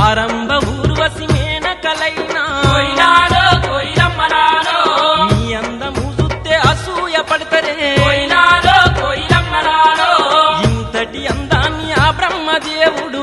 ఆరంభ ఊర్వశి మేనకలైనా. మీ అందము చూస్తే అసూయ పడతరే ఇంతటి అందాన్ని ఆ బ్రహ్మదేవుడు